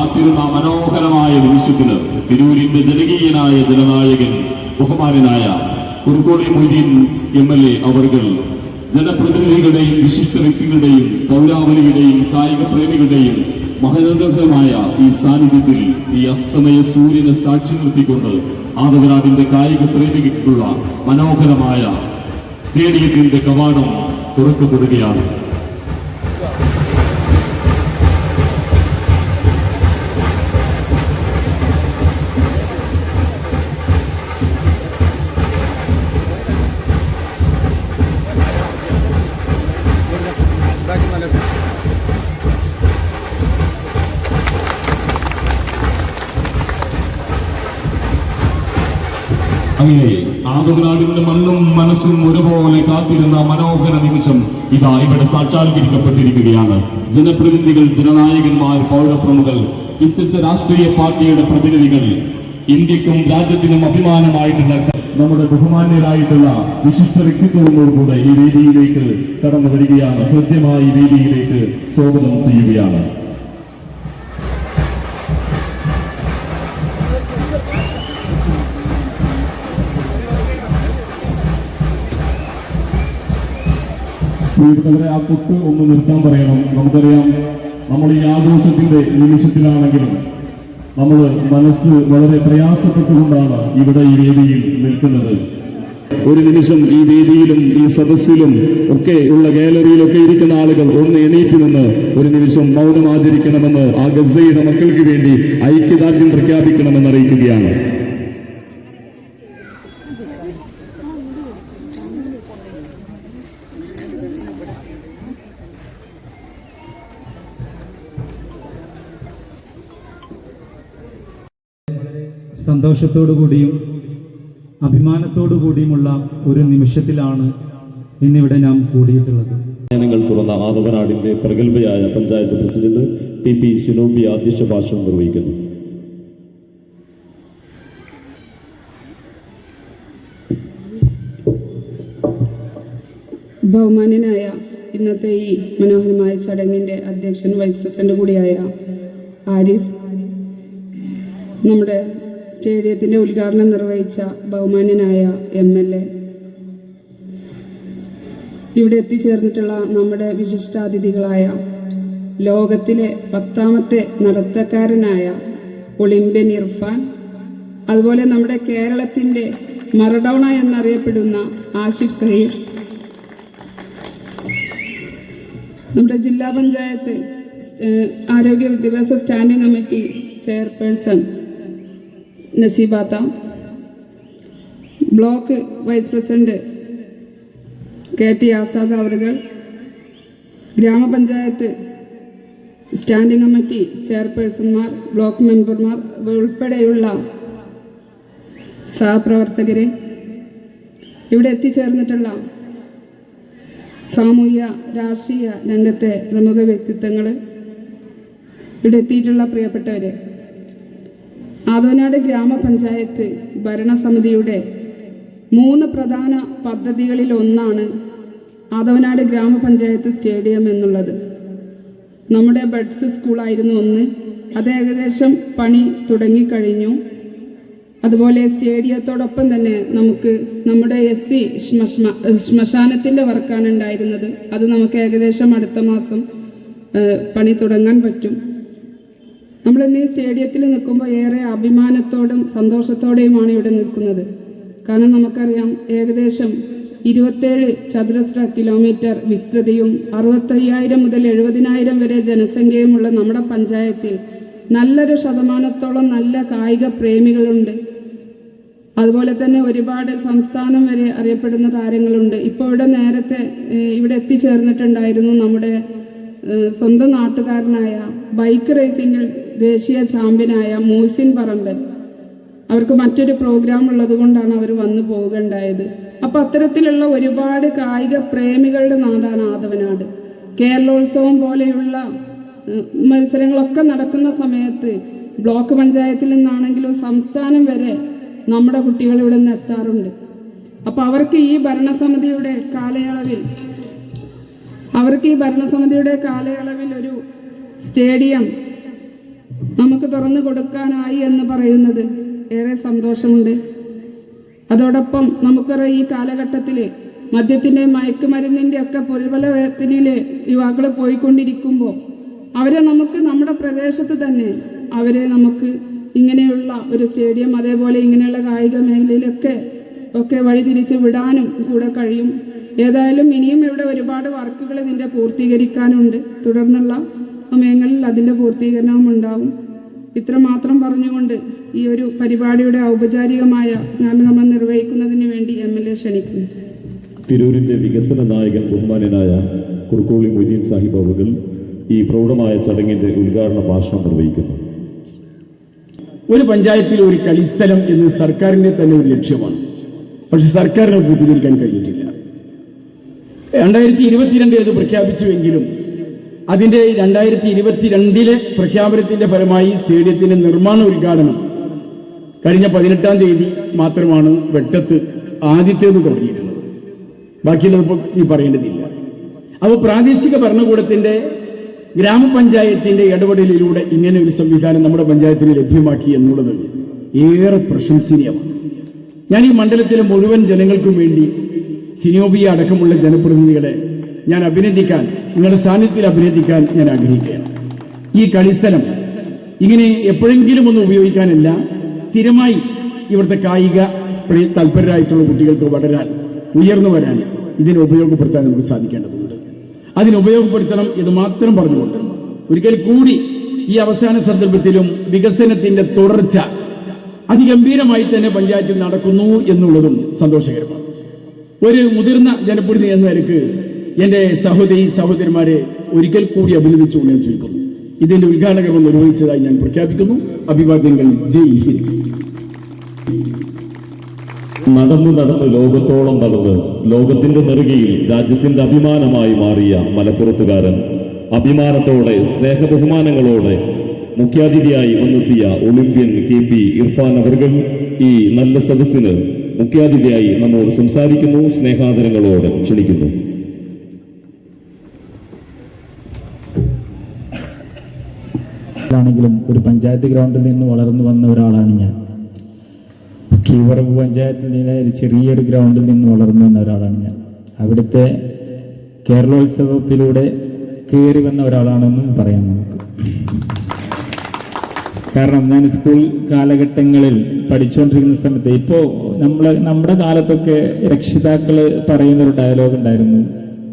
കാത്തിരുന്ന മനോഹരമായ നിമിഷത്തിന് തിരൂരിന്റെ ജനകീയനായ ജനനായകൻ ബഹുമാനായ Kurukkodi Moideen M L A അവർകൾ ജനപ്രതിനിധികളുടെയും വിശിഷ്ട വ്യക്തികളുടെയും പൗരാവലിയുടെയും കായിക പ്രേമികളുടെയും മഹനന്ദമായ ഈ സാന്നിധ്യത്തിൽ ഈ അസ്തമയ സൂര്യനെ സാക്ഷി നിർത്തിക്കൊണ്ട് ആദവനാടിന്റെ കായിക പ്രേമികൾക്കുള്ള മനോഹരമായ സ്റ്റേഡിയത്തിന്റെ കവാടം തുറക്കപ്പെടുകയാണ്. ആദവനാടിന്റെ മണ്ണും മനസ്സും ഒരുപോലെ കാത്തിരുന്ന മനോഹര നിമിഷം ഇതാ ഇവിടെ സാക്ഷാത്കരിക്കപ്പെട്ടിരിക്കുകയാണ്. ജനപ്രതിനിധികൾ ജനനായകന്മാർ പൗരപ്രമുഖർ വ്യത്യസ്ത രാഷ്ട്രീയ പാർട്ടിയുടെ പ്രതിനിധികൾ ഇന്ത്യക്കും രാജ്യത്തിനും അഭിമാനമായിട്ടുള്ള നമ്മുടെ ബഹുമാന്യരായിട്ടുള്ള വിശിഷ്ട വ്യക്തിത്വങ്ങളോടുകൂടെ ഈ വേദിയിലേക്ക് കടന്നു വരികയാണ്. ഹൃദ്യമായി വേദിയിലേക്ക് സ്വാഗതം ചെയ്യുകയാണ്. പ്രിയപ്പെട്ടവരെ ആ കുത്ത് ഒന്ന് നിർത്താൻ പറയണം. നമുക്കറിയാം നമ്മൾ ഈ ആഘോഷത്തിന്റെ നിമിഷത്തിലാണെങ്കിലും നമ്മൾ മനസ്സ് വളരെ പ്രയാസപ്പെട്ടുകൊണ്ടാണ് ഇവിടെ ഈ വേദിയിൽ നിൽക്കുന്നത്. ഒരു നിമിഷം ഈ വേദിയിലും ഈ സദസ്സിലും ഒക്കെ ഉള്ള ഗാലറിയിലൊക്കെ ഇരിക്കുന്ന ആളുകൾ ഒന്ന് എണീറ്റ് നിന്ന് ഒരു നിമിഷം മൗനം ആചരിക്കണമെന്ന് ആ ഗസയുടെ മക്കൾക്ക് വേണ്ടി ഐക്യദാർഢ്യം പ്രഖ്യാപിക്കണമെന്ന് അറിയിക്കുകയാണ്. സന്തോഷത്തോടു കൂടിയും അഭിമാനത്തോടു കൂടിയുമുള്ള ഒരു നിമിഷത്തിലാണ് ഇന്നിവിടെ നാം കൂടിയിട്ടുള്ളത്. ജനങ്ങൾ തുറന്ന ആദവനാടിന്റെ പ്രഗത്ഭയായ പഞ്ചായത്ത് പ്രസിഡന്റ് ടി പി സിനോബി അധ്യക്ഷ ഭാഷണം നിർവഹിക്കുന്നു. ബഹുമാന്യനായ ഇന്നത്തെ ഈ മനോഹരമായ ചടങ്ങിന്റെ അധ്യക്ഷൻ വൈസ് പ്രസിഡന്റ് കൂടിയായ ആരിസ് നമ്മുടെ സ്റ്റേഡിയത്തിന്റെ ഉദ്ഘാടനം നിർവഹിച്ച ബഹുമാന്യനായ എം എൽ എ. ഇവിടെ എത്തിച്ചേർന്നിട്ടുള്ള നമ്മുടെ വിശിഷ്ടാതിഥികളായ ലോകത്തിലെ പത്താമത്തെ നടത്തക്കാരനായ ഒളിമ്പ്യൻ ഇർഫാൻ അതുപോലെ നമ്മുടെ കേരളത്തിന്റെ മറഡോണ എന്നറിയപ്പെടുന്ന ആഷിഫ് സഹീർ. നമ്മുടെ ജില്ലാ പഞ്ചായത്ത് ആരോഗ്യ വിദ്യാഭ്യാസ standing committee chairperson നസീബാത്ത block vice president K T Azad അവർകൾ ഗ്രാമപഞ്ചായത്ത് സ്റ്റാൻഡിംഗ് കമ്മിറ്റി ചെയർപേഴ്സൺമാർ ബ്ലോക്ക് മെമ്പർമാർ ഉൾപ്പെടെയുള്ള സഹപ്രവർത്തകരെ ഇവിടെ എത്തിച്ചേർന്നിട്ടുള്ള സാമൂഹ്യ രാഷ്ട്രീയ രംഗത്തെ പ്രമുഖ വ്യക്തിത്വങ്ങൾ ഇവിടെ എത്തിയിട്ടുള്ള പ്രിയപ്പെട്ടവരെ. ആദവനാട് ഗ്രാമപഞ്ചായത്ത് ഭരണസമിതിയുടെ മൂന്ന് പ്രധാന പദ്ധതികളിൽ ഒന്നാണ് ആദവനാട് ഗ്രാമപഞ്ചായത്ത് സ്റ്റേഡിയം എന്നുള്ളത്. നമ്മുടെ ബഡ്സ് സ്കൂളായിരുന്നു ഒന്ന്. അത് ഏകദേശം പണി തുടങ്ങിക്കഴിഞ്ഞു. അതുപോലെ സ്റ്റേഡിയത്തോടൊപ്പം തന്നെ നമുക്ക് നമ്മുടെ എസ് സി ശ്മശാനത്തിന്റെ വർക്കാണ് ഉണ്ടായിരുന്നത്. അത് നമുക്ക് ഏകദേശം അടുത്ത മാസം പണി തുടങ്ങാൻ പറ്റും. നമ്മൾ ഇന്ന് ഈ സ്റ്റേഡിയത്തിൽ നിൽക്കുമ്പോൾ ഏറെ അഭിമാനത്തോടും സന്തോഷത്തോടെയുമാണ് ഇവിടെ നിൽക്കുന്നത്. കാരണം നമുക്കറിയാം ഏകദേശം ഇരുപത്തേഴ് ചതുരശ്ര കിലോമീറ്റർ വിസ്തൃതിയും അറുപത്തയ്യായിരം മുതൽ എഴുപതിനായിരം വരെ ജനസംഖ്യയുമുള്ള നമ്മുടെ പഞ്ചായത്തിൽ നല്ലൊരു ശതമാനത്തോളം നല്ല കായിക പ്രേമികളുണ്ട്. അതുപോലെ തന്നെ ഒരുപാട് സംസ്ഥാനം വരെ അറിയപ്പെടുന്ന താരങ്ങളുണ്ട്. ഇപ്പോൾ ഇവിടെ നേരത്തെ ഇവിടെ എത്തിച്ചേർന്നിട്ടുണ്ടായിരുന്നു നമ്മുടെ സ്വന്തം നാട്ടുകാരനായ ബൈക്ക് റേസിംഗിൽ ദേശീയ ചാമ്പ്യനായ മൂസിൻ പറമ്പൻ. അവർക്ക് മറ്റൊരു പ്രോഗ്രാം ഉള്ളത് കൊണ്ടാണ് അവർ വന്നു പോകേണ്ടായത്. അപ്പൊ അത്തരത്തിലുള്ള ഒരുപാട് കായിക പ്രേമികളുടെ നാടാണ് ആദവനാട്. കേരളോത്സവം പോലെയുള്ള മത്സരങ്ങളൊക്കെ നടക്കുന്ന സമയത്ത് ബ്ലോക്ക് പഞ്ചായത്തിൽ നിന്നാണെങ്കിലും സംസ്ഥാനം വരെ നമ്മുടെ കുട്ടികൾ ഇവിടെ നിന്ന് എത്താറുണ്ട്. അപ്പൊ അവർക്ക് ഈ ഭരണസമിതിയുടെ കാലയളവിൽ അവർക്ക് ഈ ഭരണസമിതിയുടെ കാലയളവിൽ ഒരു സ്റ്റേഡിയം നമുക്ക് തുറന്നു കൊടുക്കാനായി എന്ന് പറയുന്നത് ഏറെ സന്തോഷമുണ്ട്. അതോടൊപ്പം നമുക്കൊരു ഈ കാലഘട്ടത്തിൽ മദ്യത്തിന്റെ മയക്കുമരുന്നിന്റെ ഒക്കെ പൊതുബലത്തിലെ യുവാക്കൾ പോയിക്കൊണ്ടിരിക്കുമ്പോൾ അവരെ നമുക്ക് നമ്മുടെ പ്രദേശത്ത് തന്നെ അവരെ നമുക്ക് ഇങ്ങനെയുള്ള ഒരു സ്റ്റേഡിയം അതേപോലെ ഇങ്ങനെയുള്ള കായിക മേഖലയിലൊക്കെ ഒക്കെ വഴിതിരിച്ച് വിടാനും കൂടെ കഴിയും. ഏതായാലും ഇനിയും ഇവിടെ ഒരുപാട് വർക്കുകൾ ഇതിന്റെ പൂർത്തീകരിക്കാനുണ്ട്. തുടർന്നുള്ള സമയങ്ങളിൽ അതിന്റെ പൂർത്തീകരണവും ഉണ്ടാകും ഇത്ര മാത്രം പറഞ്ഞുകൊണ്ട് ഈ ഒരു പരിപാടിയുടെ ഔപചാരികമായ ഉദ്ഘാടനം നിർവഹിക്കുന്നതിന് വേണ്ടി എം എൽ എ ക്ഷണിക്കുന്നു. തിരൂരിന്റെ വികസന നായകൻ ബഹുമാനനായ കുറുക്കോളി മൊയ്തീൻ സാഹിബ് അവകൾ ഈ പ്രൗഢമായ ചടങ്ങിന്റെ ഉദ്ഘാടന ഭാഷണം നിർവഹിക്കുന്നു. ഒരു പഞ്ചായത്തിൽ ഒരു കളിസ്ഥലം എന്ന് സർക്കാരിന്റെ തന്നെ ഒരു ലക്ഷ്യമാണ്. പക്ഷെ സർക്കാരിനെ പൂർത്തീകരിക്കാൻ കഴിഞ്ഞിട്ടില്ല. രണ്ടായിരത്തി ഇരുപത്തിരണ്ട് അത് പ്രഖ്യാപിച്ചുവെങ്കിലും അതിന്റെ രണ്ടായിരത്തി ഇരുപത്തിരണ്ടിലെ പ്രഖ്യാപനത്തിന്റെ ഫലമായി സ്റ്റേഡിയത്തിന്റെ നിർമ്മാണ ഉദ്ഘാടനം കഴിഞ്ഞ പതിനെട്ടാം തീയതി മാത്രമാണ് വെട്ടത്ത് ആദ്യത്തേത് തുടങ്ങിയിട്ടുള്ളത്. ബാക്കിയുള്ളത് ഇപ്പോൾ ഈ പറയേണ്ടതില്ല. അപ്പോൾ പ്രാദേശിക ഭരണകൂടത്തിന്റെ ഗ്രാമപഞ്ചായത്തിന്റെ ഇടപെടലിലൂടെ ഇങ്ങനെ ഒരു സംവിധാനം നമ്മുടെ പഞ്ചായത്തിന് ലഭ്യമാക്കി എന്നുള്ളത് ഏറെ പ്രശംസനീയമാണ്. ഞാൻ ഈ മണ്ഡലത്തിലെ മുഴുവൻ ജനങ്ങൾക്കും വേണ്ടി സിനോബിയ അടക്കമുള്ള ജനപ്രതിനിധികളെ ഞാൻ അഭിനന്ദിക്കാൻ നിങ്ങളുടെ സാന്നിധ്യത്തിൽ അഭിനന്ദിക്കാൻ ഞാൻ ആഗ്രഹിക്കുകയാണ്. ഈ കളിസ്ഥലം ഇങ്ങനെ എപ്പോഴെങ്കിലും ഒന്ന് ഉപയോഗിക്കാനല്ല സ്ഥിരമായി ഇവിടുത്തെ കായിക തൽപരരായിട്ടുള്ള കുട്ടികൾക്ക് വളരാൻ ഉയർന്നു വരാൻ ഇതിനെ ഉപയോഗപ്പെടുത്താൻ നമുക്ക് സാധിക്കേണ്ടതുണ്ട്. അതിനെ ഉപയോഗപ്പെടുത്തണം ഇത് മാത്രം പറഞ്ഞുകൊണ്ട് ഒരിക്കൽ കൂടി ഈ അവസാന സന്ദർഭത്തിലും വികസനത്തിന്റെ തുടർച്ച അതിഗംഭീരമായി തന്നെ പഞ്ചായത്തിൽ നടക്കുന്നു എന്നുള്ളതും സന്തോഷകരമാണ്. ഒരു മുതിർന്ന ജനപ്രതിനിധി എന്ന നിലയ്ക്ക് എന്റെ സഹോദരി സഹോദരന്മാരെ ഒരിക്കൽ കൂടി അഭിനന്ദിച്ചുകൊണ്ട് ഞാൻ ചോദിക്കുന്നു ഇതിന്റെ ഉദ്ഘാടകം നിർവഹിച്ചതായി ഞാൻ പ്രഖ്യാപിക്കുന്നു. അഭിവാദ്യങ്ങൾ. ജയ് ഹിന്ദ്. നടന്നു നടന്ന് ലോകത്തോളം നടന്ന് ലോകത്തിന്റെ നെറുകയിൽ രാജ്യത്തിന്റെ അഭിമാനമായി മാറിയ മലപ്പുറത്തുകാരൻ അഭിമാനത്തോടെ സ്നേഹബഹുമാനങ്ങളോടെ മുഖ്യാതിഥിയായി വന്നെത്തിയ ഒളിമ്പ്യൻ കെ പി ഇർഫാൻ അവർകൾ ഈ നല്ല സദസ്സിന് മുഖ്യാതിഥിയായി നമ്മോട് സംസാരിക്കുന്നു സ്നേഹാദരങ്ങളോട് ക്ഷണിക്കുന്നു. ാണെങ്കിലും ഒരു പഞ്ചായത്ത് ഗ്രൗണ്ടിൽ നിന്ന് വളർന്നു വന്ന ഒരാളാണ് ഞാൻ. കീവറവ് പഞ്ചായത്തിൽ നിന്ന് ഒരു ചെറിയൊരു ഗ്രൗണ്ടിൽ നിന്ന് വളർന്നു വന്ന ഒരാളാണ് ഞാൻ. അവിടുത്തെ കേരളോത്സവത്തിലൂടെ കയറി വന്ന ഒരാളാണെന്നും പറയാം നമുക്ക്. കാരണം ഞാൻ സ്കൂൾ കാലഘട്ടങ്ങളിൽ പഠിച്ചുകൊണ്ടിരിക്കുന്ന സമയത്ത് ഇപ്പോ നമ്മളെ നമ്മുടെ കാലത്തൊക്കെ രക്ഷിതാക്കൾ പറയുന്ന ഒരു ഡയലോഗ് ഉണ്ടായിരുന്നു.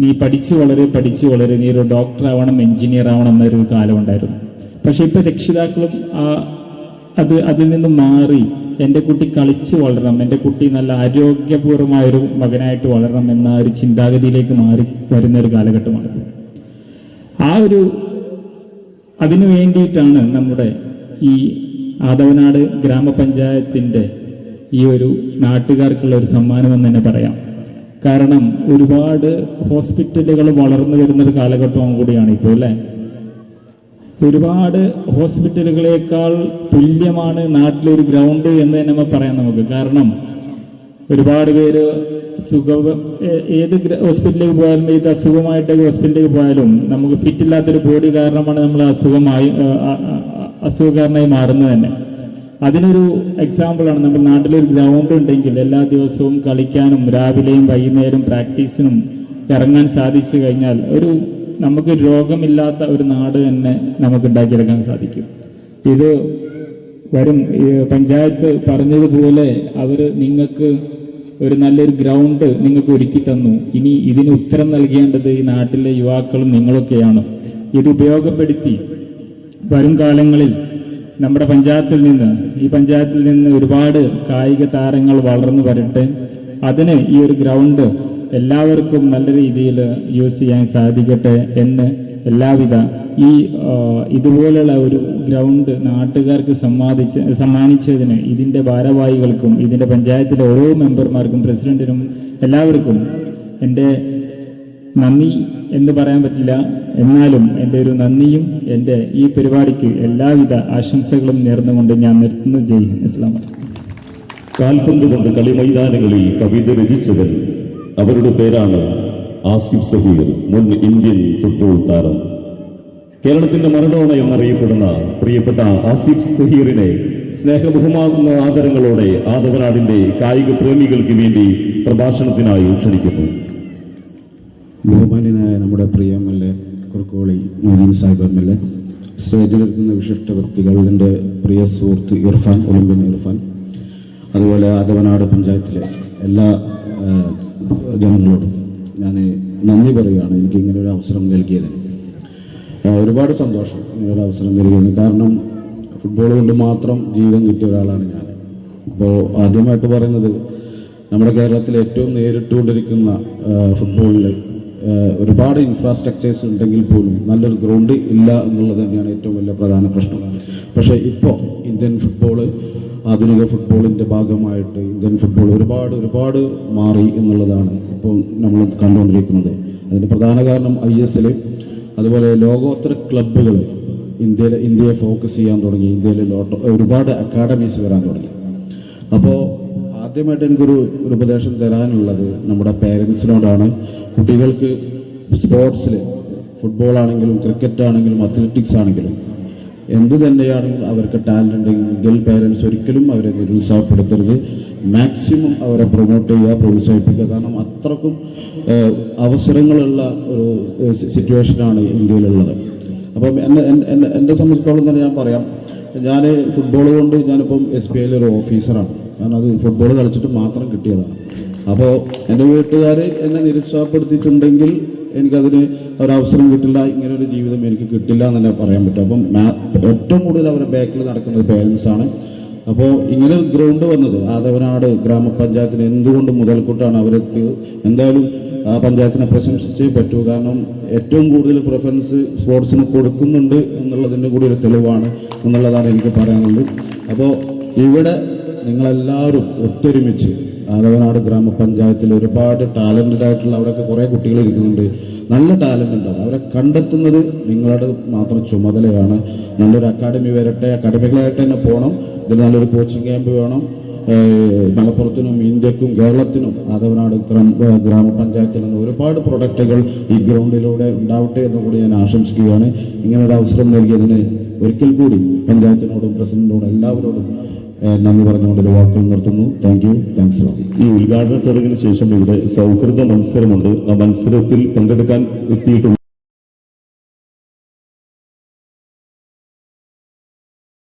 നീ പഠിച്ചു വളരെ പഠിച്ചു വളരെ നീ ഒരു ഡോക്ടർ ആവണം എഞ്ചിനീയർ ആവണം എന്നൊരു കാലം ഉണ്ടായിരുന്നു. പക്ഷെ ഇപ്പൊ രക്ഷിതാക്കളും ആ അത് അതിൽ നിന്ന് മാറി. എന്റെ കുട്ടി കളിച്ച് വളരണം എന്റെ കുട്ടി നല്ല ആരോഗ്യപൂർവമായ ഒരു മകനായിട്ട് വളരണം എന്ന ഒരു ചിന്താഗതിയിലേക്ക് മാറി വരുന്ന ഒരു കാലഘട്ടമാണ് ആ ഒരു അതിനു വേണ്ടിയിട്ടാണ് നമ്മുടെ ഈ ആദവനാട് ഗ്രാമപഞ്ചായത്തിന്റെ ഈ ഒരു നാട്ടുകാർക്കുള്ള ഒരു സമ്മാനമെന്ന് തന്നെ പറയാം. കാരണം ഒരുപാട് ഹോസ്പിറ്റലുകൾ വളർന്നു വരുന്നൊരു കാലഘട്ടവും കൂടിയാണ് ഇപ്പോൾ അല്ലേ? ഒരുപാട് ഹോസ്പിറ്റലുകളേക്കാൾ തുല്യമാണ് നാട്ടിലൊരു ഗ്രൗണ്ട് എന്ന് തന്നെ പറയാം നമുക്ക്. കാരണം ഒരുപാട് പേര് സുഖ ഏത് ഹോസ്പിറ്റലിലേക്ക് പോയാലും ഏത് അസുഖമായിട്ടൊക്കെ ഹോസ്പിറ്റലിലേക്ക് പോയാലും നമുക്ക് ഫിറ്റ് ഇല്ലാത്തൊരു ബോഡി കാരണമാണ് നമ്മൾ അസുഖമായി അസുഖക്കാരനായി മാറുന്നത് തന്നെ. അതിനൊരു എക്സാമ്പിളാണ് നമ്മുടെ നാട്ടിലൊരു ഗ്രൗണ്ട് ഉണ്ടെങ്കിൽ എല്ലാ ദിവസവും കളിക്കാനും രാവിലെയും വൈകുന്നേരം പ്രാക്ടീസിനും ഇറങ്ങാൻ സാധിച്ചു കഴിഞ്ഞാൽ ഒരു നമുക്ക് രോഗമില്ലാത്ത ഒരു നാട് തന്നെ നമുക്ക് ഉണ്ടാക്കിയെടുക്കാൻ സാധിക്കും. ഇത് വരും. പഞ്ചായത്ത് പറഞ്ഞതുപോലെ അവർ നിങ്ങൾക്ക് ഒരു നല്ലൊരു ഗ്രൗണ്ട് നിങ്ങൾക്ക് ഒരുക്കി തന്നു. ഇനി ഇതിന് ഉത്തരം നൽകേണ്ടത് ഈ നാട്ടിലെ യുവാക്കളും നിങ്ങളൊക്കെയാണ്. ഇത് ഉപയോഗപ്പെടുത്തി വരും കാലങ്ങളിൽ നമ്മുടെ പഞ്ചായത്തിൽ നിന്ന് ഈ പഞ്ചായത്തിൽ നിന്ന് ഒരുപാട് കായിക താരങ്ങൾ വളർന്നു വരട്ടെ. അതിന് ഈ ഒരു ഗ്രൗണ്ട് എല്ലാവർക്കും നല്ല രീതിയിൽ യൂസ് ചെയ്യാൻ സാധിക്കട്ടെ എന്ന് എല്ലാവിധ ഈ ഇതുപോലുള്ള ഒരു ഗ്രൗണ്ട് നാട്ടുകാർക്ക് സമ്മാനിച്ച സമ്മാനിച്ചതിന് ഇതിന്റെ ഭാരവാഹികൾക്കും ഇതിന്റെ പഞ്ചായത്തിലെ ഓരോ മെമ്പർമാർക്കും പ്രസിഡന്റിനും എല്ലാവർക്കും എന്റെ നന്ദി. എന്ന് പറയാൻ പറ്റില്ല. എന്നാലും എന്റെ ഒരു നന്ദിയും എന്റെ ഈ പരിപാടിക്ക് എല്ലാവിധ ആശംസകളും നേർന്നുകൊണ്ട് ഞാൻ നിർത്തുന്നു. ജയ് ഇസ്ലാം കാൽപന്ത് കൊണ്ട് കളിമൈതാനങ്ങളിൽ കവിത രചിച്ചവർ അവരുടെ പേരാണ് ആസിഫ് സഹീർ മുൻ ഇന്ത്യൻ ഫുട്ബോൾ താരം. കേരളത്തിന്റെ മറഡോണ എന്നറിയപ്പെടുന്ന പ്രിയപ്പെട്ട ആസിഫ് സഹീറിനെ സ്നേഹബഹുമാകുന്ന ആദരങ്ങളോടെ ആദവനാടിന്റെ കായിക പ്രേമികൾക്ക് വേണ്ടി പ്രഭാഷണത്തിനായി ക്ഷണിക്കുന്നു ബഹുമാന്യനായ നമ്മുടെ പ്രിയ M L A Kurukkoli Moideen Sahib M L A സ്റ്റേജിലിരിക്കുന്ന വിശിഷ്ട വ്യക്തികൾ എന്റെ പ്രിയ സുഹൃത്ത് ഇർഫാൻ ഒളിമ്പ്യൻ ഇർഫാൻ അതുപോലെ ആദവനാട് പഞ്ചായത്തിലെ എല്ലാ ജനങ്ങളോടും ഞാൻ നന്ദി പറയുകയാണ് എനിക്ക് ഇങ്ങനെ ഒരു അവസരം നൽകിയതിന്. ഒരുപാട് സന്തോഷം ഇങ്ങനെ ഒരു അവസരം നൽകിയതിന്. കാരണം ഫുട്ബോൾ കൊണ്ട് മാത്രം ജീവൻ കിട്ടിയ ഒരാളാണ് ഞാൻ. ഇപ്പോൾ ആദ്യമായിട്ട് പറയുന്നത് നമ്മുടെ കേരളത്തിൽ ഏറ്റവും നേരിട്ടുകൊണ്ടിരിക്കുന്ന ഫുട്ബോളിൽ ഒരുപാട് ഇൻഫ്രാസ്ട്രക്ചേഴ്സ് ഉണ്ടെങ്കിൽ പോലും നല്ലൊരു ഗ്രൗണ്ട് ഇല്ല എന്നുള്ളത് തന്നെയാണ് ഏറ്റവും വലിയ പ്രധാന പ്രശ്നം. പക്ഷേ ഇപ്പോൾ ഇന്ത്യൻ ഫുട്ബോൾ ആധുനിക ഫുട്ബോളിന്റെ ഭാഗമായിട്ട് ഇന്ത്യൻ ഫുട്ബോൾ ഒരുപാട് ഒരുപാട് മാറി എന്നുള്ളതാണ് ഇപ്പോൾ നമ്മൾ കണ്ടുകൊണ്ടിരിക്കുന്നത്. അതിന് പ്രധാന കാരണം ഐ എസ് എൽ അതുപോലെ ലോകോത്തര ക്ലബ്ബുകൾ ഇന്ത്യയിൽ ഇന്ത്യയെ ഫോക്കസ് ചെയ്യാൻ തുടങ്ങി. ഇന്ത്യയിൽ ലോട്ടോ ഒരുപാട് അക്കാഡമീസ് വരാൻ തുടങ്ങി. അപ്പോൾ ആദ്യമായിട്ട് എനിക്കൊരു ഒരു ഉപദേശം തരാനുള്ളത് നമ്മുടെ പേരൻസിനോടാണ് കുട്ടികൾക്ക് സ്പോർട്സിൽ ഫുട്ബോൾ ആണെങ്കിലും ക്രിക്കറ്റ് ആണെങ്കിലും അത്ലറ്റിക്സ് ആണെങ്കിലും എന്ത് തന്നെയാണെങ്കിലും അവർക്ക് ടാലന്റ് ഉണ്ടെങ്കിൽ പേരൻസ് ഒരിക്കലും അവരെ നിരുത്സാഹപ്പെടുത്തരുത്. മാക്സിമം അവരെ പ്രൊമോട്ട് ചെയ്യുക പ്രോത്സാഹിപ്പിക്കുക. കാരണം അത്രക്കും അവസരങ്ങളുള്ള ഒരു സിറ്റുവേഷനാണ് ഇന്ത്യയിലുള്ളത്. അപ്പം എന്നെ എന്നെ- സംബന്ധിച്ചിടത്തോളം തന്നെ ഞാൻ പറയാം. ഞാൻ ഫുട്ബോൾ കൊണ്ട് ഞാനിപ്പം എസ് ബി ഐയിലൊരു ഓഫീസറാണ്. കാരണം അത് ഫുട്ബോൾ കളിച്ചിട്ട് മാത്രം കിട്ടിയതാണ്. അപ്പോൾ എന്റെ വീട്ടുകാർ എന്നെ നിരുത്സാഹപ്പെടുത്തിയിട്ടുണ്ടെങ്കിൽ എനിക്കതിന് ഒരവസരം കിട്ടില്ല ഇങ്ങനെ ഒരു ജീവിതം എനിക്ക് കിട്ടില്ല എന്നല്ല പറയാൻ പറ്റും. അപ്പം ഏറ്റവും കൂടുതൽ അവരുടെ ബാക്കിൽ നടക്കുന്നത് പേരൻസാണ് അപ്പോൾ ഇങ്ങനെ ഗ്രൗണ്ട് വന്നത്. ആദവനാട് ഗ്രാമപഞ്ചായത്തിന് എന്തുകൊണ്ട് മുതൽക്കൂട്ടാണ് അവരെത്തിയത് എന്തായാലും ആ പഞ്ചായത്തിനെ പ്രശംസിച്ചേ പറ്റൂ. കാരണം ഏറ്റവും കൂടുതൽ പ്രിഫറൻസ് സ്പോർട്സിന് കൊടുക്കുന്നുണ്ട് എന്നുള്ളതിന്റെ കൂടി ഒരു തെളിവാണ് എന്നുള്ളതാണ് എനിക്ക് പറയാനുള്ളത്. അപ്പോൾ ഇവിടെ നിങ്ങളെല്ലാവരും ഒത്തൊരുമിച്ച് ആദവനാട് ഗ്രാമപഞ്ചായത്തിൽ ഒരുപാട് ടാലന്റഡ് ആയിട്ടുള്ള അവിടെയൊക്കെ കുറേ കുട്ടികൾ ഇരിക്കുന്നുണ്ട്. നല്ല ടാലന്റ് ഉണ്ടാവും അവരെ കണ്ടെത്തുന്നത് നിങ്ങളുടെ മാത്രം ചുമതലയാണ്. നല്ലൊരു അക്കാഡമി വരട്ടെ. അക്കാഡമികളായിട്ട് തന്നെ പോകണം. ഇതിൽ നല്ലൊരു കോച്ചിങ് ക്യാമ്പ് വേണം. മലപ്പുറത്തിനും ഇന്ത്യക്കും കേരളത്തിനും ആദവനാട് ഗ്രാമ ഗ്രാമപഞ്ചായത്തിൽ നിന്ന് ഒരുപാട് പ്രൊഡക്റ്റുകൾ ഈ ഗ്രൗണ്ടിലൂടെ ഉണ്ടാവട്ടെ എന്ന് കൂടി ഞാൻ ആശംസിക്കുകയാണ്. ഇങ്ങനൊരു അവസരം നൽകിയതിന് ഒരിക്കൽ കൂടി പഞ്ചായത്തിനോടും പ്രസിഡന്റിനോടും എല്ലാവരോടും നന്ദി പറഞ്ഞുകൊണ്ട് വാക്കുകൾ നിർത്തുന്നു. താങ്ക് യു താങ്ക്സ് ഈ ഉദ്ഘാടന ചടങ്ങിന് ശേഷം ഇവിടെ സൗഹൃദ മത്സരമുണ്ട്. ആ മത്സരത്തിൽ പങ്കെടുക്കാൻ എത്തിയിട്ടുള്ള